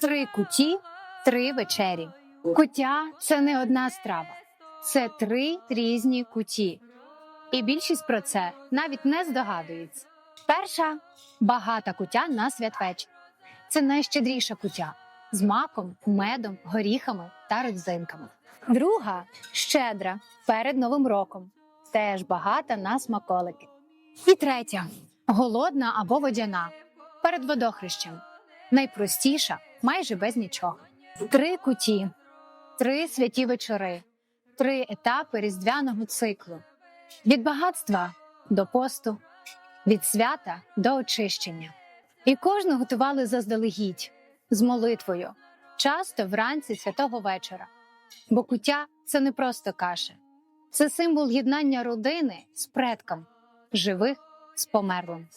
Три куті, три вечері. Куття це не одна страва, це три різні куті. І більшість про це навіть не здогадується. Перша багата куття на святвечір. Це найщедріша куття з маком, медом, горіхами та родзинками. Друга щедра перед Новим роком, теж багата на смаколики. І третя голодна або водяна перед водохрещем. Найпростіша, майже без нічого. Три куті, три святі вечори, три етапи різдвяного циклу. Від багатства до посту, від свята до очищення. І кожну готували заздалегідь з молитвою, часто вранці святого вечора. Бо куття це не просто каша, це символ єднання родини з предком, живих з померлим.